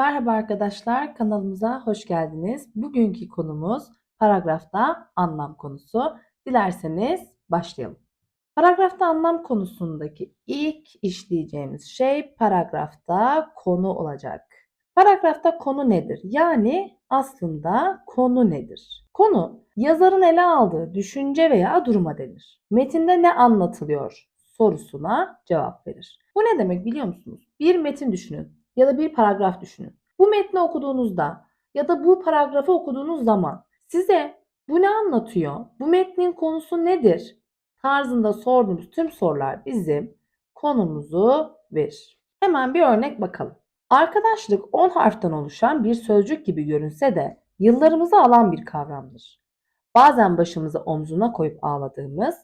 Merhaba arkadaşlar, kanalımıza hoş geldiniz. Bugünkü konumuz paragrafta anlam konusu. Dilerseniz başlayalım. Paragrafta anlam konusundaki ilk işleyeceğimiz şey paragrafta konu olacak. Paragrafta konu nedir? Yani aslında konu nedir? Konu yazarın ele aldığı düşünce veya duruma denir. Metinde ne anlatılıyor sorusuna cevap verir. Bu ne demek biliyor musunuz? Bir metin düşünün ya da bir paragraf düşünün. Bu metni okuduğunuzda ya da bu paragrafı okuduğunuz zaman size bu ne anlatıyor? Bu metnin konusu nedir? tarzında sorduğumuz tüm sorular bizim konumuzu verir. Hemen bir örnek bakalım. Arkadaşlık 10 harften oluşan bir sözcük gibi görünse de yıllarımızı alan bir kavramdır. Bazen başımızı omzuna koyup ağladığımız,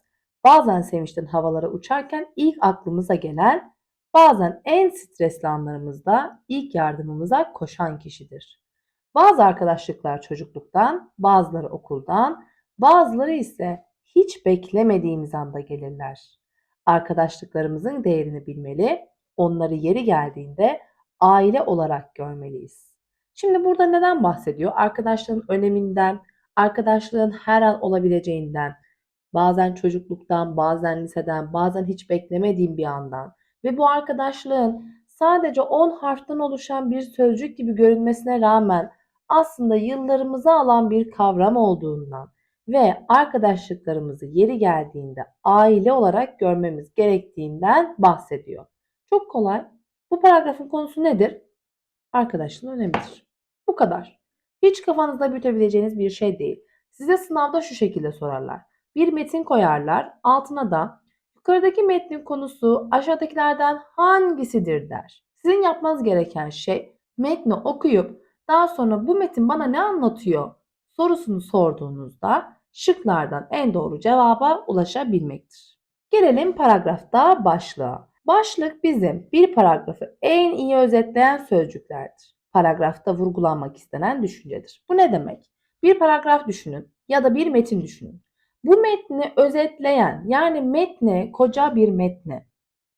bazen sevinçten havalara uçarken ilk aklımıza gelen, bazen en stresli anlarımızda ilk yardımımıza koşan kişidir. Bazı arkadaşlıklar çocukluktan, bazıları okuldan, bazıları ise hiç beklemediğimiz anda gelirler. Arkadaşlıklarımızın değerini bilmeli, onları yeri geldiğinde aile olarak görmeliyiz. Şimdi burada neden bahsediyor? Arkadaşlığın öneminden, arkadaşlığın her an olabileceğinden, bazen çocukluktan, bazen liseden, bazen hiç beklemediğim bir andan ve bu arkadaşlığın sadece 10 harften oluşan bir sözcük gibi görünmesine rağmen aslında yıllarımızı alan bir kavram olduğundan ve arkadaşlıklarımızı yeri geldiğinde aile olarak görmemiz gerektiğinden bahsediyor. Çok kolay. Bu paragrafın konusu nedir? Arkadaşlığın önemidir. Bu kadar. Hiç kafanızda büyütebileceğiniz bir şey değil. Size sınavda şu şekilde sorarlar. Bir metin koyarlar, altına da yukarıdaki metnin konusu aşağıdakilerden hangisidir der. Sizin yapmanız gereken şey metni okuyup daha sonra bu metin bana ne anlatıyor sorusunu sorduğunuzda şıklardan en doğru cevaba ulaşabilmektir. Gelelim paragrafta başlığa. Başlık bizim bir paragrafı en iyi özetleyen sözcüklerdir. Paragrafta vurgulanmak istenen düşüncedir. Bu ne demek? Bir paragraf düşünün ya da bir metin düşünün. Bu metni özetleyen yani metni koca bir metni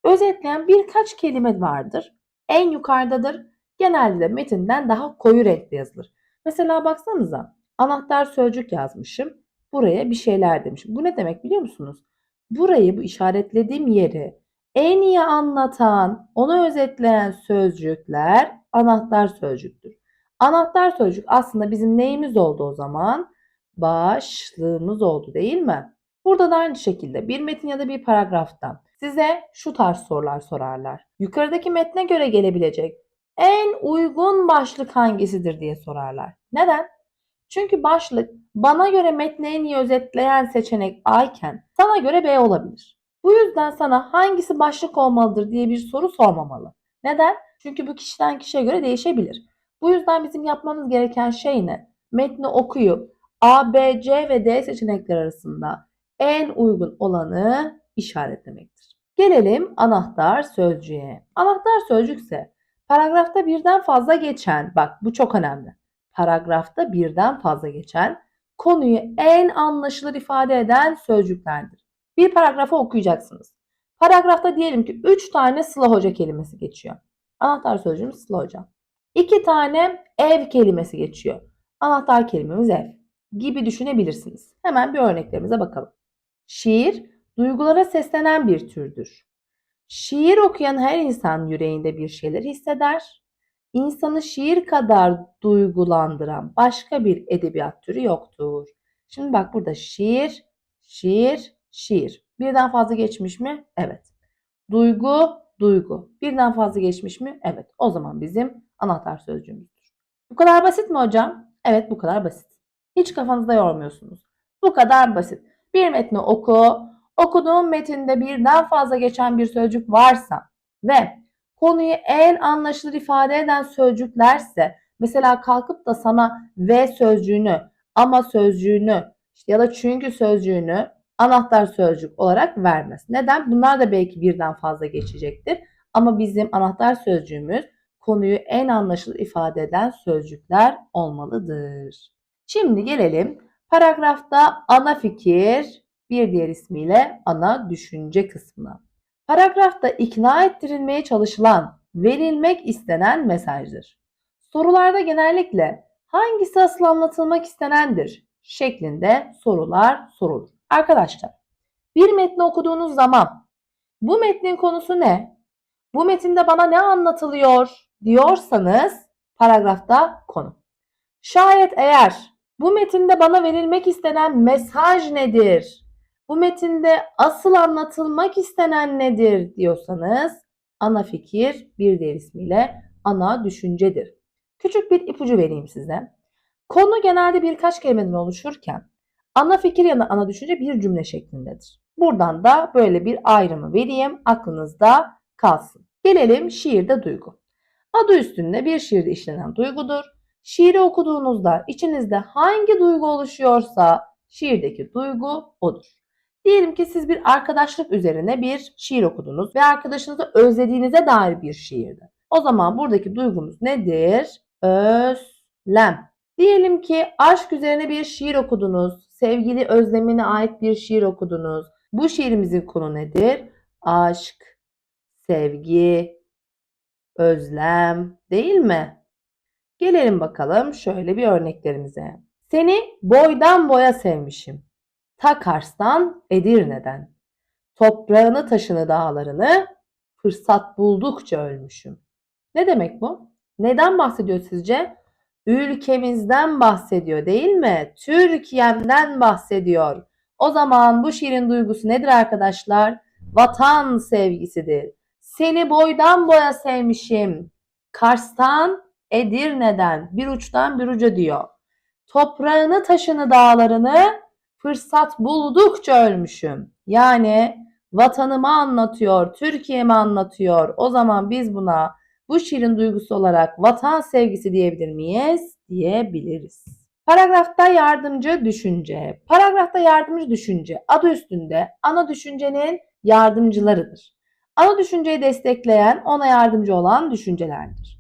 özetleyen birkaç kelime vardır. En yukarıdadır. Genelde de metinden daha koyu renkli yazılır. Mesela baksanıza anahtar sözcük yazmışım. Buraya bir şeyler demişim. Bu ne demek biliyor musunuz? Burayı bu işaretlediğim yeri en iyi anlatan, onu özetleyen sözcükler anahtar sözcüktür. Anahtar sözcük aslında bizim neyimiz oldu o zaman? Başlığımız oldu değil mi? Burada da aynı şekilde bir metin ya da bir paragraftan size şu tarz sorular sorarlar. Yukarıdaki metne göre gelebilecek en uygun başlık hangisidir diye sorarlar. Neden? Çünkü başlık bana göre metni en iyi özetleyen seçenek A iken sana göre B olabilir. Bu yüzden sana hangisi başlık olmalıdır diye bir soru sormamalı. Neden? Çünkü bu kişiden kişiye göre değişebilir. Bu yüzden bizim yapmamız gereken şey ne? Metni okuyup A, B, C ve D seçenekler arasında en uygun olanı işaretlemektir. Gelelim anahtar sözcüğe. Anahtar sözcük ise paragrafta birden fazla geçen, bak bu çok önemli paragrafta birden fazla geçen, konuyu en anlaşılır ifade eden sözcüklerdir. Bir paragrafı okuyacaksınız. Paragrafta diyelim ki 3 tane Sıla Hoca kelimesi geçiyor. Anahtar sözcüğümüz Sıla Hoca. 2 tane ev kelimesi geçiyor. Anahtar kelimemiz ev gibi düşünebilirsiniz. Hemen bir örneklerimize bakalım. Şiir duygulara seslenen bir türdür. Şiir okuyan her insan yüreğinde bir şeyler hisseder insanı şiir kadar duygulandıran başka bir edebiyat türü yoktur. Şimdi bak burada şiir, şiir, şiir. Birden fazla geçmiş mi? Evet. Duygu, duygu. Birden fazla geçmiş mi? Evet. O zaman bizim anahtar sözcüğümüzdür. Bu kadar basit mi hocam? Evet bu kadar basit. Hiç kafanızda yormuyorsunuz. Bu kadar basit. Bir metni oku, okuduğun metinde birden fazla geçen bir sözcük varsa ve konuyu en anlaşılır ifade eden sözcüklerse mesela kalkıp da sana ve sözcüğünü ama sözcüğünü ya da çünkü sözcüğünü anahtar sözcük olarak vermez. Neden? Bunlar da belki birden fazla geçecektir. Ama bizim anahtar sözcüğümüz konuyu en anlaşılır ifade eden sözcükler olmalıdır. Şimdi gelelim paragrafta ana fikir bir diğer ismiyle ana düşünce kısmına. Paragrafta ikna ettirilmeye çalışılan, verilmek istenen mesajdır. Sorularda genellikle hangisi asıl anlatılmak istenendir şeklinde sorular sorulur. Arkadaşlar bir metni okuduğunuz zaman bu metnin konusu ne? Bu metinde bana ne anlatılıyor diyorsanız paragrafta konu. Şayet eğer bu metinde bana verilmek istenen mesaj nedir? Bu metinde asıl anlatılmak istenen nedir diyorsanız ana fikir bir diğer ismiyle ana düşüncedir. Küçük bir ipucu vereyim size. Konu genelde birkaç kelimeden oluşurken ana fikir ya da ana düşünce bir cümle şeklindedir. Buradan da böyle bir ayrımı vereyim aklınızda kalsın. Gelelim şiirde duygu. Adı üstünde bir şiirde işlenen duygudur. Şiiri okuduğunuzda içinizde hangi duygu oluşuyorsa şiirdeki duygu odur. Diyelim ki siz bir arkadaşlık üzerine bir şiir okudunuz ve arkadaşınızı özlediğinize dair bir şiirdi. O zaman buradaki duygumuz nedir? Özlem. Diyelim ki aşk üzerine bir şiir okudunuz. Sevgili özlemine ait bir şiir okudunuz. Bu şiirimizin konu nedir? Aşk, sevgi, özlem değil mi? Gelelim bakalım şöyle bir örneklerimize. Seni boydan boya sevmişim. Ta Kars'tan Edirne'den. Toprağını taşını dağlarını fırsat buldukça ölmüşüm. Ne demek bu? Neden bahsediyor sizce? Ülkemizden bahsediyor değil mi? Türkiye'mden bahsediyor. O zaman bu şiirin duygusu nedir arkadaşlar? Vatan sevgisidir. Seni boydan boya sevmişim. Kars'tan, Edirne'den, bir uçtan bir uca diyor. Toprağını, taşını, dağlarını fırsat buldukça ölmüşüm. Yani vatanımı anlatıyor, Türkiye'mi anlatıyor. O zaman biz buna bu şiirin duygusu olarak vatan sevgisi diyebilir miyiz? Diyebiliriz. Paragrafta yardımcı düşünce. Paragrafta yardımcı düşünce adı üstünde ana düşüncenin yardımcılarıdır. Ana düşünceyi destekleyen, ona yardımcı olan düşüncelerdir.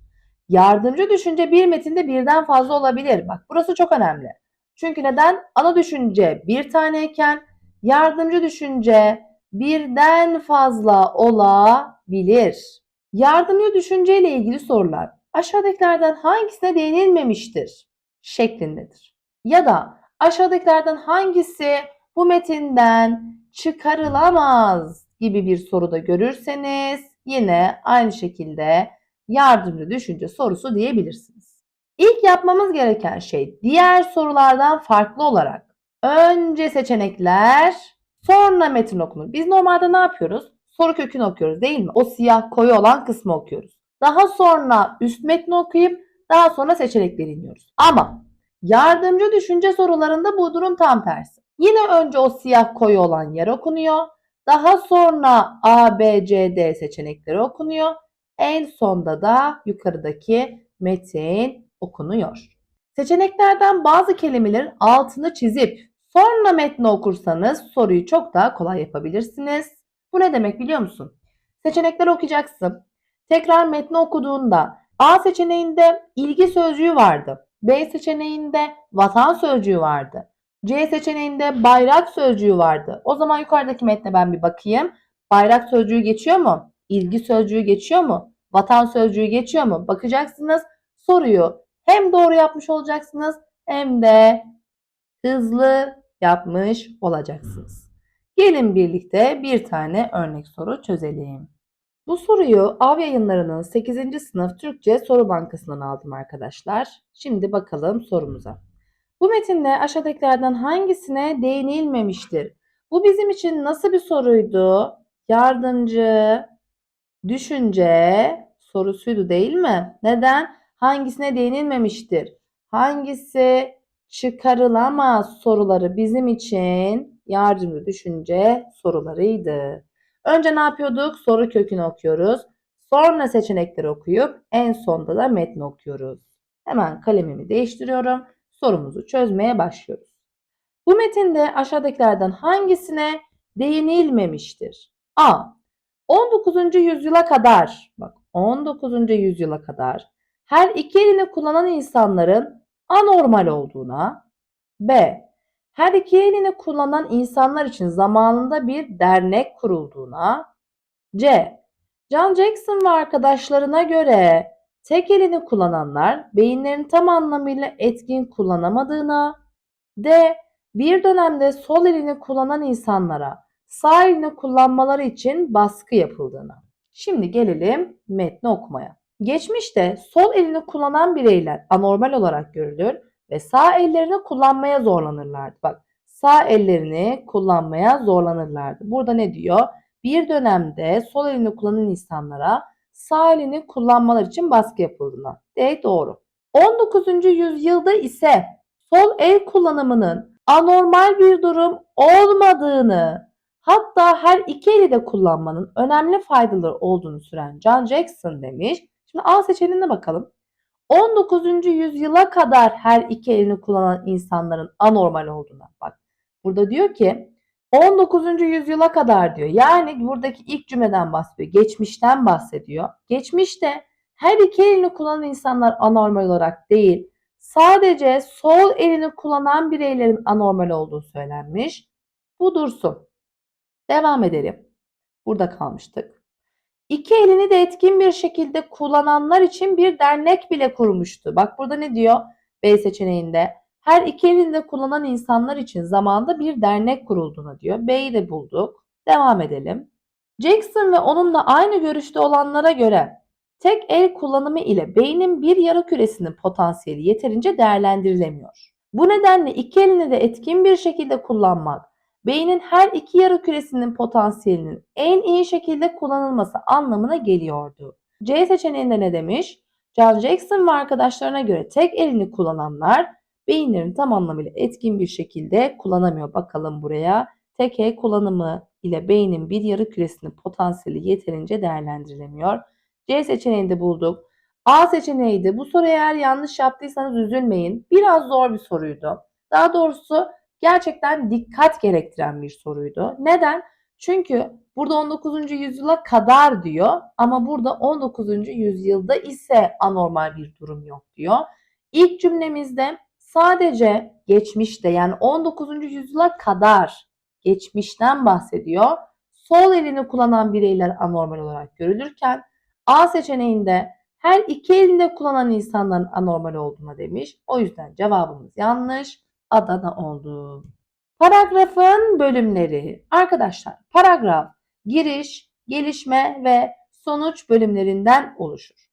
Yardımcı düşünce bir metinde birden fazla olabilir. Bak burası çok önemli. Çünkü neden? Ana düşünce bir taneyken yardımcı düşünce birden fazla olabilir. Yardımcı düşünceyle ilgili sorular aşağıdakilerden hangisine değinilmemiştir şeklindedir. Ya da aşağıdakilerden hangisi bu metinden çıkarılamaz gibi bir soruda görürseniz yine aynı şekilde yardımcı düşünce sorusu diyebilirsiniz. İlk yapmamız gereken şey diğer sorulardan farklı olarak önce seçenekler sonra metin okunur. Biz normalde ne yapıyoruz? Soru kökünü okuyoruz değil mi? O siyah koyu olan kısmı okuyoruz. Daha sonra üst metni okuyup daha sonra seçenekleri iniyoruz. Ama yardımcı düşünce sorularında bu durum tam tersi. Yine önce o siyah koyu olan yer okunuyor. Daha sonra A, B, C, D seçenekleri okunuyor. En sonda da yukarıdaki metin okunuyor. Seçeneklerden bazı kelimelerin altını çizip sonra metni okursanız soruyu çok daha kolay yapabilirsiniz. Bu ne demek biliyor musun? Seçenekleri okuyacaksın. Tekrar metni okuduğunda A seçeneğinde ilgi sözcüğü vardı. B seçeneğinde vatan sözcüğü vardı. C seçeneğinde bayrak sözcüğü vardı. O zaman yukarıdaki metne ben bir bakayım. Bayrak sözcüğü geçiyor mu? İlgi sözcüğü geçiyor mu? Vatan sözcüğü geçiyor mu? Bakacaksınız soruyu hem doğru yapmış olacaksınız hem de hızlı yapmış olacaksınız. Gelin birlikte bir tane örnek soru çözelim. Bu soruyu Av Yayınları'nın 8. sınıf Türkçe soru bankasından aldım arkadaşlar. Şimdi bakalım sorumuza. Bu metinde aşağıdakilerden hangisine değinilmemiştir? Bu bizim için nasıl bir soruydu? Yardımcı, düşünce sorusuydu değil mi? Neden? Hangisine değinilmemiştir? Hangisi çıkarılamaz soruları bizim için yardımcı düşünce sorularıydı. Önce ne yapıyorduk? Soru kökünü okuyoruz. Sonra seçenekleri okuyup en sonda da metni okuyoruz. Hemen kalemimi değiştiriyorum. Sorumuzu çözmeye başlıyoruz. Bu metinde aşağıdakilerden hangisine değinilmemiştir? A. 19. yüzyıla kadar, bak 19. yüzyıla kadar her iki elini kullanan insanların anormal olduğuna, B. Her iki elini kullanan insanlar için zamanında bir dernek kurulduğuna, C. John Jackson ve arkadaşlarına göre tek elini kullananlar beyinlerini tam anlamıyla etkin kullanamadığına, D. Bir dönemde sol elini kullanan insanlara sağ elini kullanmaları için baskı yapıldığına. Şimdi gelelim metni okumaya. Geçmişte sol elini kullanan bireyler anormal olarak görülür ve sağ ellerini kullanmaya zorlanırlardı. Bak sağ ellerini kullanmaya zorlanırlardı. Burada ne diyor? Bir dönemde sol elini kullanan insanlara sağ elini kullanmaları için baskı yapıldığına. D doğru. 19. yüzyılda ise sol el kullanımının anormal bir durum olmadığını hatta her iki eli de kullanmanın önemli faydaları olduğunu süren John Jackson demiş. Şimdi A seçeneğine bakalım. 19. yüzyıla kadar her iki elini kullanan insanların anormal olduğuna bak. Burada diyor ki 19. yüzyıla kadar diyor. Yani buradaki ilk cümleden bahsediyor. Geçmişten bahsediyor. Geçmişte her iki elini kullanan insanlar anormal olarak değil, sadece sol elini kullanan bireylerin anormal olduğu söylenmiş. Bu dursun. Devam edelim. Burada kalmıştık. İki elini de etkin bir şekilde kullananlar için bir dernek bile kurmuştu. Bak burada ne diyor? B seçeneğinde. Her iki elini de kullanan insanlar için zamanda bir dernek kurulduğuna diyor. B'yi de bulduk. Devam edelim. Jackson ve onunla aynı görüşte olanlara göre tek el kullanımı ile beynin bir yarı küresinin potansiyeli yeterince değerlendirilemiyor. Bu nedenle iki elini de etkin bir şekilde kullanmak, beynin her iki yarı küresinin potansiyelinin en iyi şekilde kullanılması anlamına geliyordu. C seçeneğinde ne demiş? John Jackson ve arkadaşlarına göre tek elini kullananlar beyinlerini tam anlamıyla etkin bir şekilde kullanamıyor. Bakalım buraya. Tek el kullanımı ile beynin bir yarı küresinin potansiyeli yeterince değerlendirilemiyor. C seçeneğini de bulduk. A seçeneğiydi. Bu soruyu eğer yanlış yaptıysanız üzülmeyin. Biraz zor bir soruydu. Daha doğrusu gerçekten dikkat gerektiren bir soruydu. Neden? Çünkü burada 19. yüzyıla kadar diyor ama burada 19. yüzyılda ise anormal bir durum yok diyor. İlk cümlemizde sadece geçmişte yani 19. yüzyıla kadar geçmişten bahsediyor. Sol elini kullanan bireyler anormal olarak görülürken A seçeneğinde her iki elinde kullanan insanların anormal olduğuna demiş. O yüzden cevabımız yanlış. Adana oldu. Paragrafın bölümleri. Arkadaşlar paragraf giriş, gelişme ve sonuç bölümlerinden oluşur.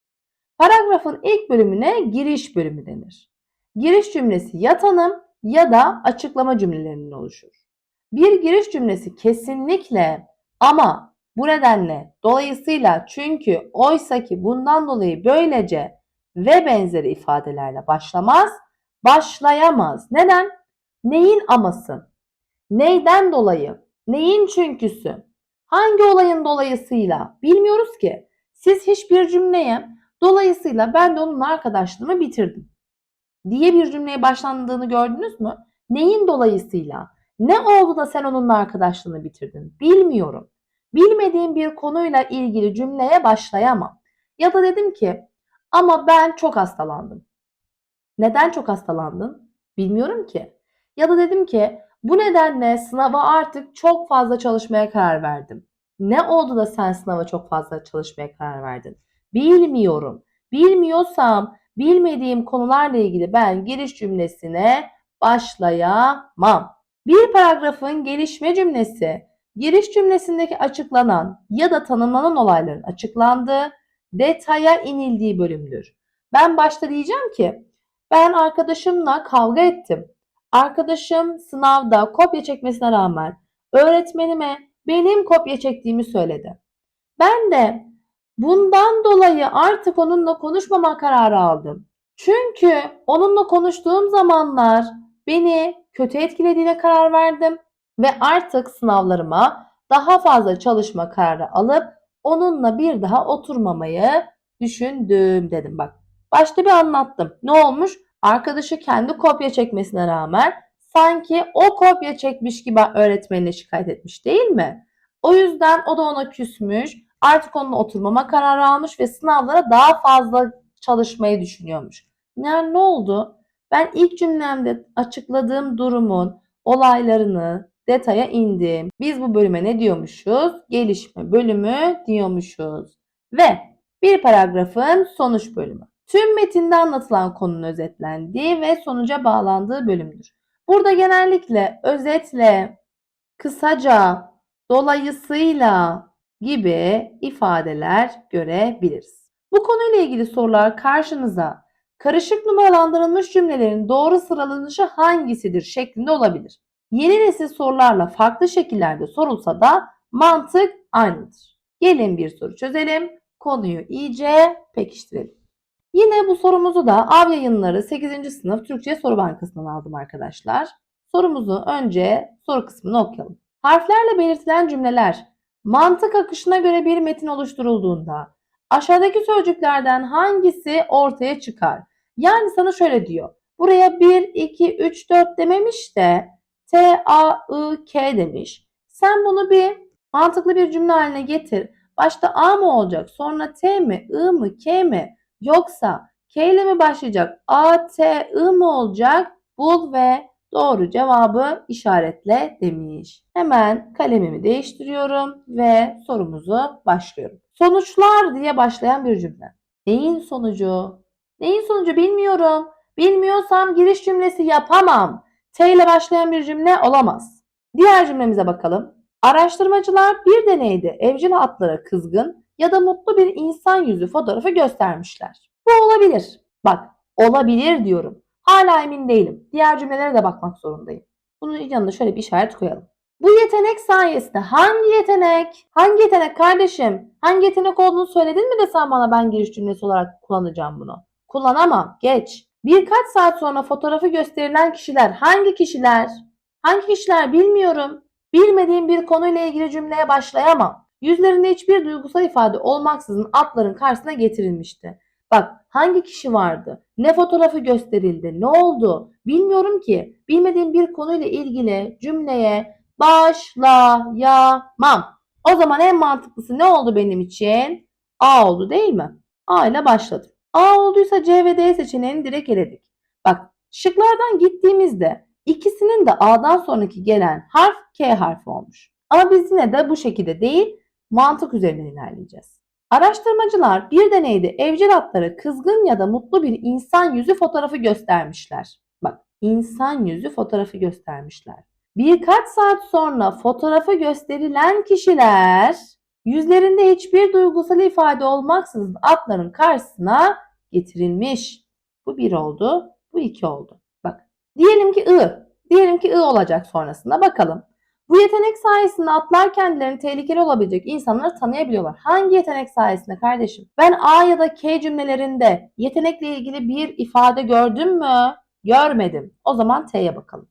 Paragrafın ilk bölümüne giriş bölümü denir. Giriş cümlesi ya tanım ya da açıklama cümlelerinden oluşur. Bir giriş cümlesi kesinlikle ama bu nedenle dolayısıyla çünkü oysa ki bundan dolayı böylece ve benzeri ifadelerle başlamaz, başlayamaz. Neden? Neyin aması? Neyden dolayı? Neyin çünküsü? Hangi olayın dolayısıyla? Bilmiyoruz ki. Siz hiçbir cümleye dolayısıyla ben de onunla arkadaşlığımı bitirdim diye bir cümleye başlandığını gördünüz mü? Neyin dolayısıyla? Ne oldu da sen onunla arkadaşlığını bitirdin? Bilmiyorum. Bilmediğim bir konuyla ilgili cümleye başlayamam. Ya da dedim ki ama ben çok hastalandım. Neden çok hastalandın? Bilmiyorum ki. Ya da dedim ki bu nedenle sınava artık çok fazla çalışmaya karar verdim. Ne oldu da sen sınava çok fazla çalışmaya karar verdin? Bilmiyorum. Bilmiyorsam bilmediğim konularla ilgili ben giriş cümlesine başlayamam. Bir paragrafın gelişme cümlesi giriş cümlesindeki açıklanan ya da tanımlanan olayların açıklandığı, detaya inildiği bölümdür. Ben başta diyeceğim ki ben arkadaşımla kavga ettim. Arkadaşım sınavda kopya çekmesine rağmen öğretmenime benim kopya çektiğimi söyledi. Ben de bundan dolayı artık onunla konuşmama kararı aldım. Çünkü onunla konuştuğum zamanlar beni kötü etkilediğine karar verdim ve artık sınavlarıma daha fazla çalışma kararı alıp onunla bir daha oturmamayı düşündüm dedim bak. Başta bir anlattım. Ne olmuş? Arkadaşı kendi kopya çekmesine rağmen sanki o kopya çekmiş gibi öğretmenine şikayet etmiş değil mi? O yüzden o da ona küsmüş. Artık onunla oturmama kararı almış ve sınavlara daha fazla çalışmayı düşünüyormuş. Yani ne oldu? Ben ilk cümlemde açıkladığım durumun olaylarını detaya indim. Biz bu bölüme ne diyormuşuz? Gelişme bölümü diyormuşuz. Ve Bir paragrafın sonuç bölümü. Tüm metinde anlatılan konunun özetlendiği ve sonuca bağlandığı bölümdür. Burada genellikle özetle, kısaca, dolayısıyla gibi ifadeler görebiliriz. Bu konuyla ilgili sorular karşınıza karışık numaralandırılmış cümlelerin doğru sıralanışı hangisidir şeklinde olabilir. Yeni nesil sorularla farklı şekillerde sorulsa da mantık aynıdır. Gelin bir soru çözelim. Konuyu iyice pekiştirelim. Yine bu sorumuzu da Av Yayınları 8. sınıf Türkçe Soru Bankası'ndan aldım arkadaşlar. Sorumuzu önce soru kısmını okuyalım. Harflerle belirtilen cümleler mantık akışına göre bir metin oluşturulduğunda aşağıdaki sözcüklerden hangisi ortaya çıkar? Yani sana şöyle diyor. Buraya 1, 2, 3, 4 dememiş de T, A, I, K demiş. Sen bunu bir mantıklı bir cümle haline getir. Başta A mı olacak? Sonra T mi? I mı? K mi? Yoksa K ile mi başlayacak? A, T, I mı olacak? Bul ve doğru cevabı işaretle demiş. Hemen kalemimi değiştiriyorum ve sorumuzu başlıyorum. Sonuçlar diye başlayan bir cümle. Neyin sonucu? Neyin sonucu bilmiyorum. Bilmiyorsam giriş cümlesi yapamam. T ile başlayan bir cümle olamaz. Diğer cümlemize bakalım. Araştırmacılar bir deneyde evcil atlara kızgın ya da mutlu bir insan yüzü fotoğrafı göstermişler. Bu olabilir. Bak, olabilir diyorum. Hala emin değilim. Diğer cümlelere de bakmak zorundayım. Bunun yanına şöyle bir işaret koyalım. Bu yetenek sayesinde hangi yetenek? Hangi yetenek kardeşim? Hangi yetenek olduğunu söyledin mi de sen bana ben giriş cümlesi olarak kullanacağım bunu? Kullanamam. Geç. Birkaç saat sonra fotoğrafı gösterilen kişiler hangi kişiler? Hangi kişiler bilmiyorum. Bilmediğim bir konuyla ilgili cümleye başlayamam. Yüzlerinde hiçbir duygusal ifade olmaksızın atların karşısına getirilmişti. Bak hangi kişi vardı? Ne fotoğrafı gösterildi? Ne oldu? Bilmiyorum ki. Bilmediğim bir konuyla ilgili cümleye başlayamam. O zaman en mantıklısı ne oldu benim için? A oldu değil mi? A ile başladım. A olduysa C ve D seçeneğini direkt eledik. Bak şıklardan gittiğimizde ikisinin de A'dan sonraki gelen harf K harfi olmuş. Ama biz yine de bu şekilde değil mantık üzerinden ilerleyeceğiz. Araştırmacılar bir deneyde evcil atlara kızgın ya da mutlu bir insan yüzü fotoğrafı göstermişler. Bak insan yüzü fotoğrafı göstermişler. Birkaç saat sonra fotoğrafı gösterilen kişiler yüzlerinde hiçbir duygusal ifade olmaksızın atların karşısına getirilmiş. Bu bir oldu, bu iki oldu. Bak diyelim ki I, diyelim ki I olacak sonrasında bakalım. Bu yetenek sayesinde atlar kendilerini tehlikeli olabilecek insanları tanıyabiliyorlar. Hangi yetenek sayesinde kardeşim? Ben A ya da K cümlelerinde yetenekle ilgili bir ifade gördüm mü? Görmedim. O zaman T'ye bakalım.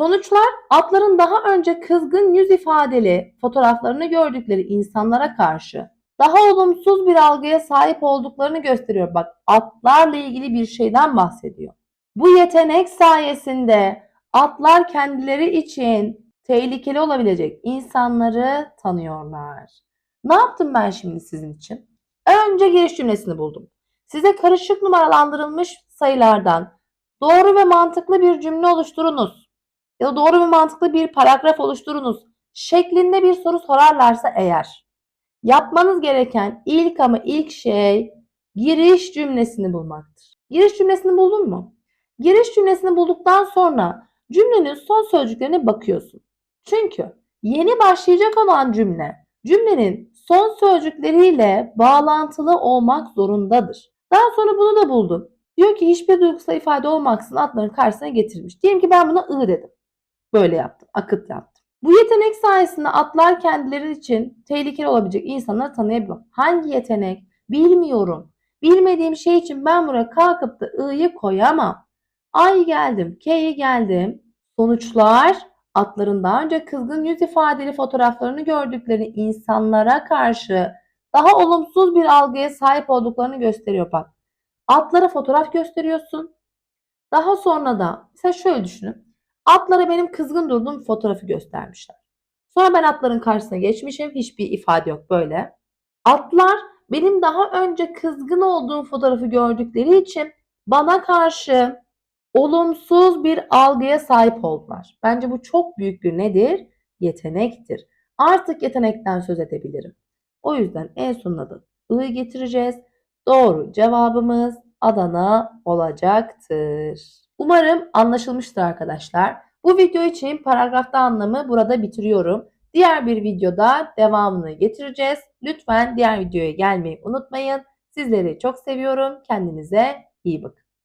Sonuçlar atların daha önce kızgın yüz ifadeli fotoğraflarını gördükleri insanlara karşı daha olumsuz bir algıya sahip olduklarını gösteriyor. Bak atlarla ilgili bir şeyden bahsediyor. Bu yetenek sayesinde atlar kendileri için tehlikeli olabilecek insanları tanıyorlar. Ne yaptım ben şimdi sizin için? Önce giriş cümlesini buldum. Size karışık numaralandırılmış sayılardan doğru ve mantıklı bir cümle oluşturunuz ya da doğru ve mantıklı bir paragraf oluşturunuz şeklinde bir soru sorarlarsa eğer yapmanız gereken ilk ama ilk şey giriş cümlesini bulmaktır. Giriş cümlesini buldun mu? Giriş cümlesini bulduktan sonra cümlenin son sözcüklerine bakıyorsun. Çünkü yeni başlayacak olan cümle cümlenin son sözcükleriyle bağlantılı olmak zorundadır. Daha sonra bunu da buldum. Diyor ki hiçbir duygusal ifade olmaksızın atların karşısına getirmiş. Diyelim ki ben buna ı dedim. Böyle yaptım. Akıt yaptım. Bu yetenek sayesinde atlar kendileri için tehlikeli olabilecek insanları tanıyabiliyor. Hangi yetenek? Bilmiyorum. Bilmediğim şey için ben buraya kalkıp da i'yi koyamam. A'yı geldim, K'yi geldim. Sonuçlar atların daha önce kızgın yüz ifadeli fotoğraflarını gördükleri insanlara karşı daha olumsuz bir algıya sahip olduklarını gösteriyor bak. Atlara fotoğraf gösteriyorsun. Daha sonra da mesela şöyle düşünün. Atlara benim kızgın durduğum fotoğrafı göstermişler. Sonra ben atların karşısına geçmişim. Hiçbir ifade yok böyle. Atlar benim daha önce kızgın olduğum fotoğrafı gördükleri için bana karşı olumsuz bir algıya sahip oldular. Bence bu çok büyük bir nedir? Yetenektir. Artık yetenekten söz edebilirim. O yüzden en sonuna da ı getireceğiz. Doğru cevabımız Adana olacaktır. Umarım anlaşılmıştır arkadaşlar. Bu video için paragrafta anlamı burada bitiriyorum. Diğer bir videoda devamını getireceğiz. Lütfen diğer videoya gelmeyi unutmayın. Sizleri çok seviyorum. Kendinize iyi bakın.